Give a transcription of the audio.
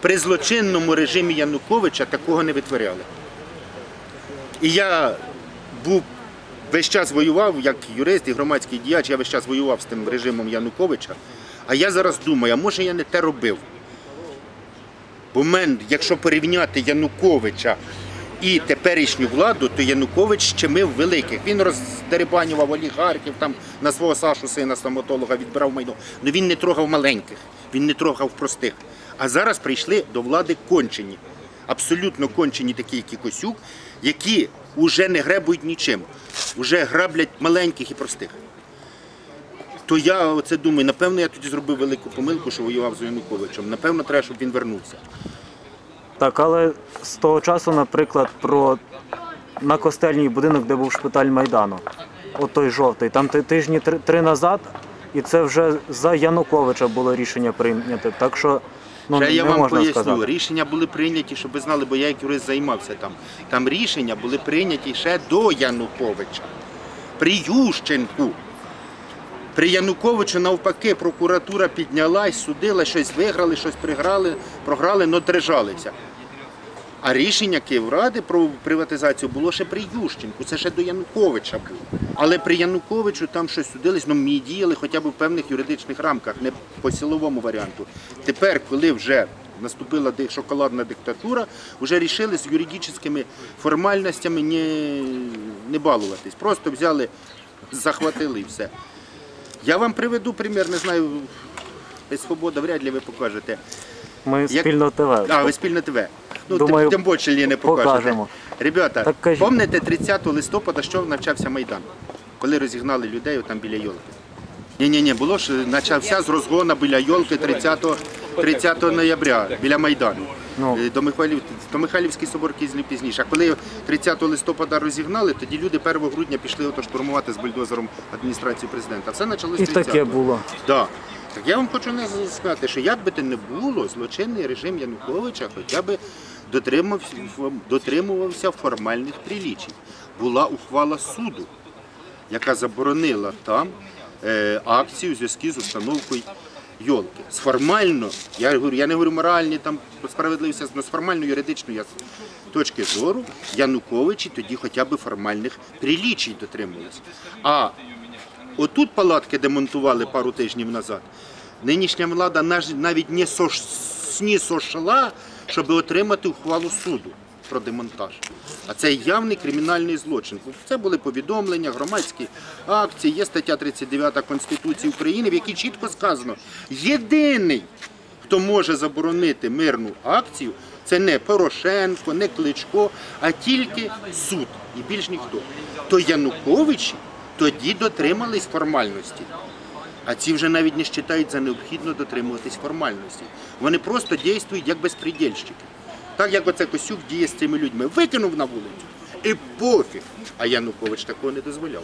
При злочинному режимі Януковича такого не витворяли. І я був весь час воював як юрист і громадський діяч, я весь час воював з тим режимом Януковича. А я зараз думаю, а може я не те робив? Бо мен, якщо порівняти Януковича і теперішню владу, то Янукович щемив великих. Він роздерибанював олігархів, там на свого Сашу, сина стоматолога, відбирав майно. Ну він не трогав маленьких, він не трогав простих. А зараз прийшли до влади кончені, абсолютно кончені такі, як і Косюк, які вже не гребують нічим, вже граблять маленьких і простих. То я оце думаю, напевно, я тоді зробив велику помилку, що воював з Януковичем. Напевно, треба, щоб він вернувся. Так, але з того часу, наприклад, про на костельній будинок, де був шпиталь Майдану, от той жовтий, там ти- тижні три, три назад, і це вже за Януковича було рішення прийняте. Так що ну, Ще не я вам можна поясню, сказати. рішення були прийняті, щоб ви знали, бо я як юрист займався там. Там рішення були прийняті ще до Януковича, при Ющенку. При Януковичу навпаки прокуратура піднялась, судила, щось виграли, щось приграли, програли, але держалися. А рішення Київради про приватизацію було ще при Ющенку, це ще до Януковича було. Але при Януковичу там щось судились, ну ми діяли хоча б в певних юридичних рамках, не по силовому варіанту. Тепер, коли вже наступила шоколадна диктатура, вже рішили з юридичними формальностями не, не балуватись. Просто взяли, захватили і все. Я вам приведу примір, не знаю, без свобода вряд ли ви покажете. Ми як- спільно ТВ. А, ви спільне ТВ. Ну, Думаю, тим, тим більше не покажете. покажемо. Ребята, Так кажіть. пам'ятаєте 30 листопада, що почався Майдан? Коли розігнали людей там біля Йолки? Ні, ні, ні, було ж почався з розгону біля Йолки 30, 30 ноября, біля Майдану. Ну. Е, До, Михайлів, до Михайлівський собор кізлі пізніше. А коли 30 листопада розігнали, тоді люди 1 грудня пішли ото штурмувати з бульдозером адміністрацію президента. Все почалося І 30 таке було. Да. Так я вам хочу не сказати, що як би то не було, злочинний режим Януковича хоча б дотримався, дотримувався формальних прилічень. Була ухвала суду, яка заборонила там е, акцію у зв'язку з установкою йолки. З формально, я говорю, я не говорю моральні там справедливості, але з формально юридичної точки зору Януковичі тоді хоча б формальних прилічень дотримувалися. А Отут палатки демонтували пару тижнів назад. Нинішня влада навіть не сошла, щоб отримати ухвалу суду про демонтаж. А це явний кримінальний злочин. Це були повідомлення, громадські акції, є стаття 39 Конституції України, в якій чітко сказано, єдиний, хто може заборонити мирну акцію, це не Порошенко, не Кличко, а тільки суд і більш ніхто. То Януковичі тоді дотримались формальності. А ці вже навіть не вважають за необхідно дотримуватись формальності. Вони просто діють як безпредельщики. Так як оце Косюк діє з цими людьми. Викинув на вулицю. І пофіг. А Янукович такого не дозволяв.